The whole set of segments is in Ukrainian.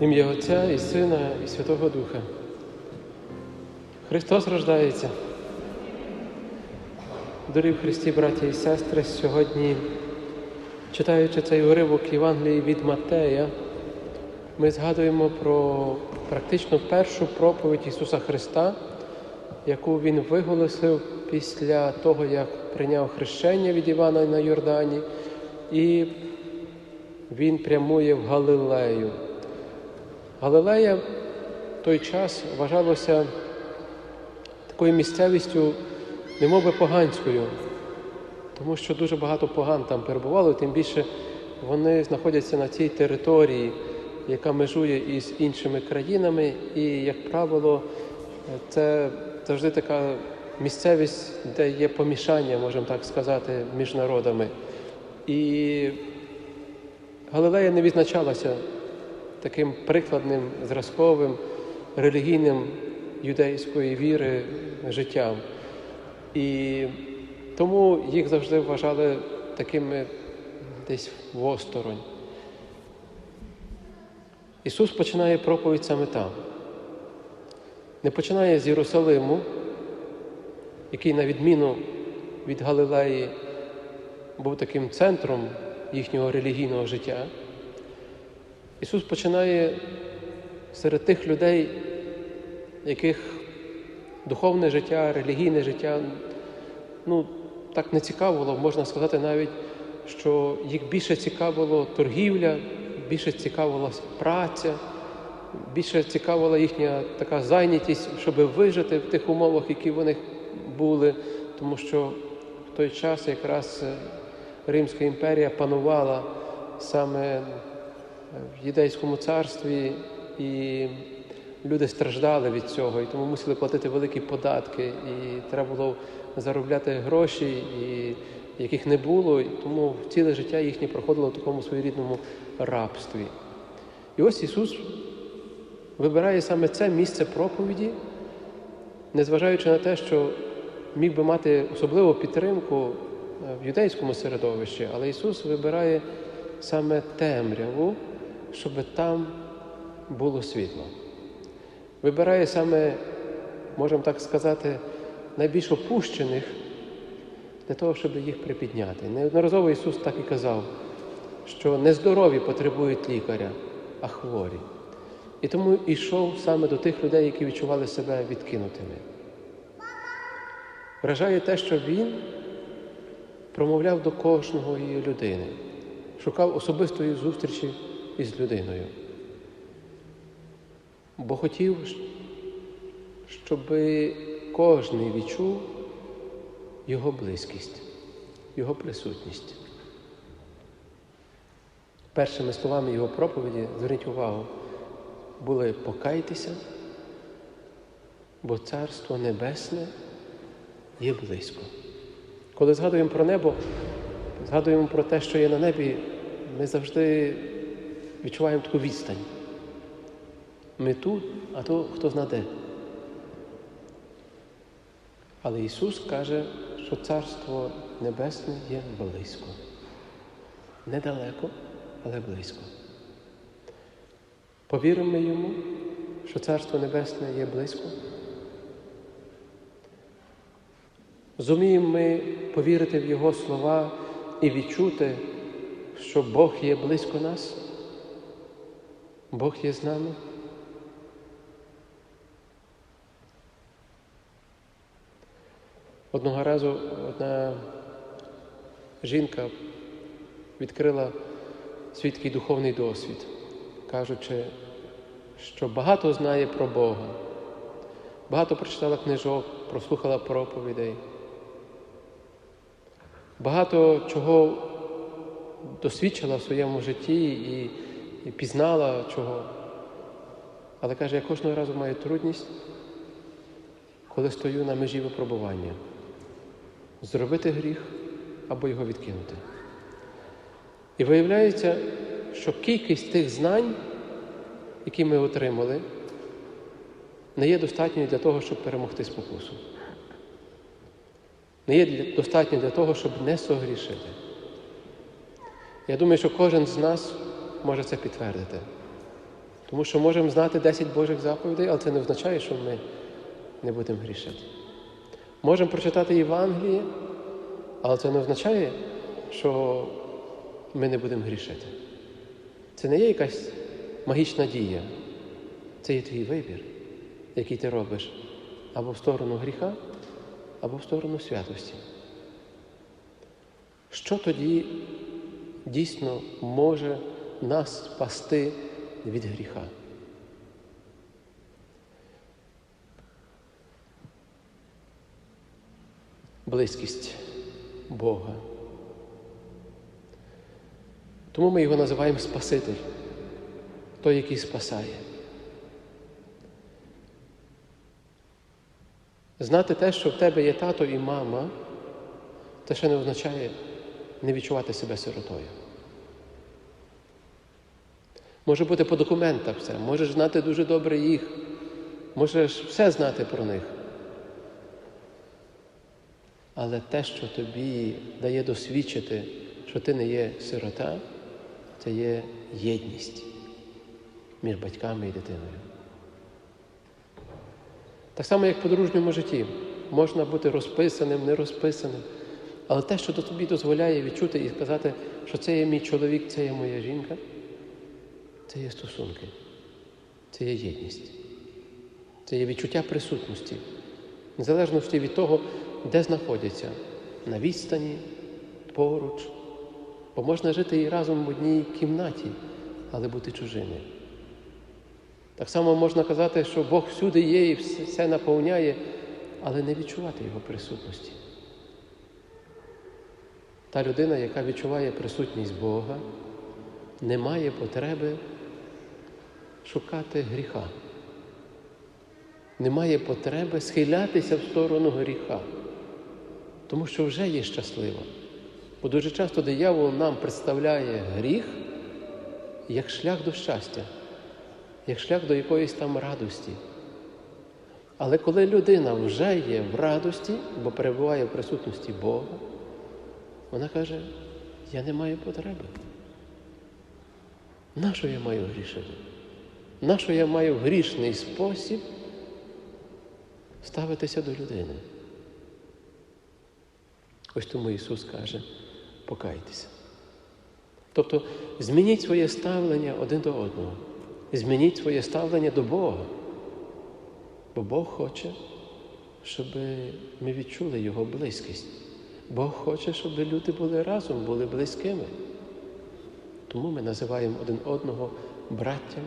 Ім'я Отця і Сина, і Святого Духа. Христос рождається. Дорогі в Христі, браті і сестри, сьогодні, читаючи цей уривок Євангелії від Матея, ми згадуємо про практично першу проповідь Ісуса Христа, яку Він виголосив після того, як прийняв хрещення від Івана на Йордані, і Він прямує в Галилею. Галилея в той час вважалося такою місцевістю, немов би поганською, тому що дуже багато поган там перебувало, тим більше вони знаходяться на цій території, яка межує із іншими країнами, і, як правило, це завжди така місцевість, де є помішання, можемо так сказати, між народами. І Галилея не відзначалася таким прикладним, зразковим, релігійним юдейської віри життям. І тому їх завжди вважали такими десь в осторонь. Ісус починає проповідь саме там. Не починає з Єрусалиму, який, на відміну від Галилеї, був таким центром їхнього релігійного життя. Ісус починає серед тих людей, яких духовне життя, релігійне життя, ну, так не цікавило, можна сказати навіть, що їх більше цікавило торгівля, більше цікавила праця, більше цікавила їхня така зайнятість, щоб вижити в тих умовах, які вони були, тому що в той час якраз Римська імперія панувала саме в Юдейському царстві, і люди страждали від цього, і тому мусили платити великі податки, і треба було заробляти гроші, і яких не було, і тому ціле життя їхнє проходило в такому своєрідному рабстві. І ось Ісус вибирає саме це місце проповіді, незважаючи на те, що міг би мати особливу підтримку в юдейському середовищі, але Ісус вибирає саме темряву, щоб там було світло. Вибирає саме, можемо так сказати, найбільш опущених для того, щоб їх припідняти. Неодноразово Ісус так і казав, що нездорові потребують лікаря, а хворі. І тому йшов саме до тих людей, які відчували себе відкинутими. Вражає те, що Він промовляв до кожної людини, шукав особистої зустрічі із людиною. Бо хотів, щоб кожен відчув його близькість, його присутність. Першими словами його проповіді, зверніть увагу, були покайтеся, бо Царство Небесне є близько. Коли згадуємо про небо, згадуємо про те, що є на небі, ми завжди відчуваємо таку відстань. Ми тут, а то хто знаде. Але Ісус каже, що Царство Небесне є близько. Недалеко, але близько. Повіримо йому, що Царство Небесне є близько. Зуміємо ми повірити в Його слова і відчути, що Бог є близько нас, Бог є з нами. Одного разу одна жінка відкрила свій духовний досвід, кажучи, що багато знає про Бога, багато прочитала книжок, прослухала проповідей, багато чого досвідчила в своєму житті і, і пізнала чого. Але каже, я кожного разу маю трудність, коли стою на межі випробування зробити гріх або його відкинути. І виявляється, що кількість тих знань, які ми отримали, не є достатньою для того, щоб перемогти спокусу. Не є достатньо для того, щоб не согрішити. Я думаю, що кожен з нас може це підтвердити. Тому що можемо знати 10 Божих заповідей, але це не означає, що ми не будемо грішити. Можемо прочитати Євангеліє, але це не означає, що ми не будемо грішити. Це не є якась магічна дія. Це є твій вибір, який ти робиш або в сторону гріха, або в сторону святості. Що тоді дійсно може нас спасти від гріха? Близькість Бога. Тому ми його називаємо Спаситель, той, який спасає. Знати те, що в тебе є тато і мама, це ще не означає не відчувати себе сиротою. Може бути по документах все, можеш знати дуже добре їх, можеш все знати про них. Але те, що тобі дає досвідчити, що ти не є сирота, це є єдність між батьками і дитиною. Так само, як в подружньому житті, можна бути розписаним, не розписаним, але те, що тобі дозволяє відчути і сказати, що це є мій чоловік, це є моя жінка, це є стосунки, це є єдність, це є відчуття присутності, незалежно від того, де знаходяться, на відстані, поруч. Бо можна жити і разом в одній кімнаті, але бути чужими. Так само можна казати, що Бог всюди є і все наповняє, але не відчувати Його присутності. Та людина, яка відчуває присутність Бога, не має потреби шукати гріха, не має потреби схилятися в сторону гріха, тому що вже є щаслива. Бо дуже часто диявол нам представляє гріх як шлях до щастя, як шлях до якоїсь там радості. Але коли людина вже є в радості, бо перебуває в присутності Бога, вона каже, я не маю потреби. Нащо я маю грішити? Нащо я маю грішний спосіб ставитися до людини? Ось тому Ісус каже, покайтеся. Тобто змініть своє ставлення один до одного, змініть своє ставлення до Бога. Бо Бог хоче, щоб ми відчули Його близькість. Бог хоче, щоб люди були разом, були близькими. Тому ми називаємо один одного браттям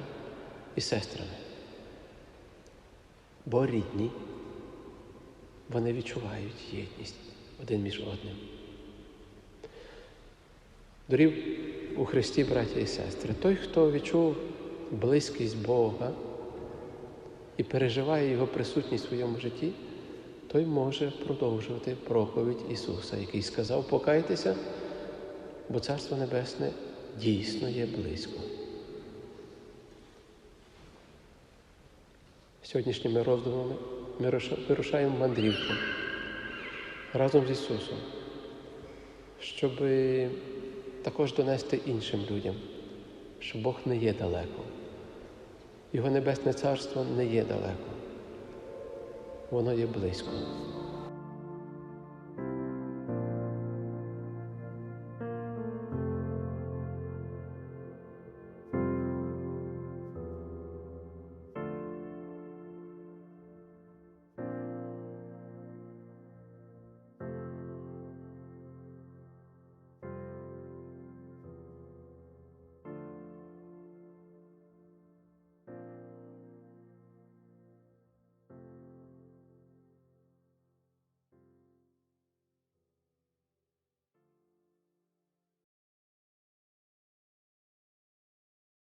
і сестрами. Бо рідні, вони відчувають єдність один між одним. Дорів у Христі, браття і сестри, той, хто відчув близькість Бога і переживає Його присутність в своєму житті, той може продовжувати проповідь Ісуса, який сказав, покайтеся, бо Царство Небесне дійсно є близько. Сьогоднішніми роздумами ми вирушаємо мандрівку разом з Ісусом, щоб також донести іншим людям, що Бог не є далеко. Його Небесне Царство не є далеко. Воно є близько.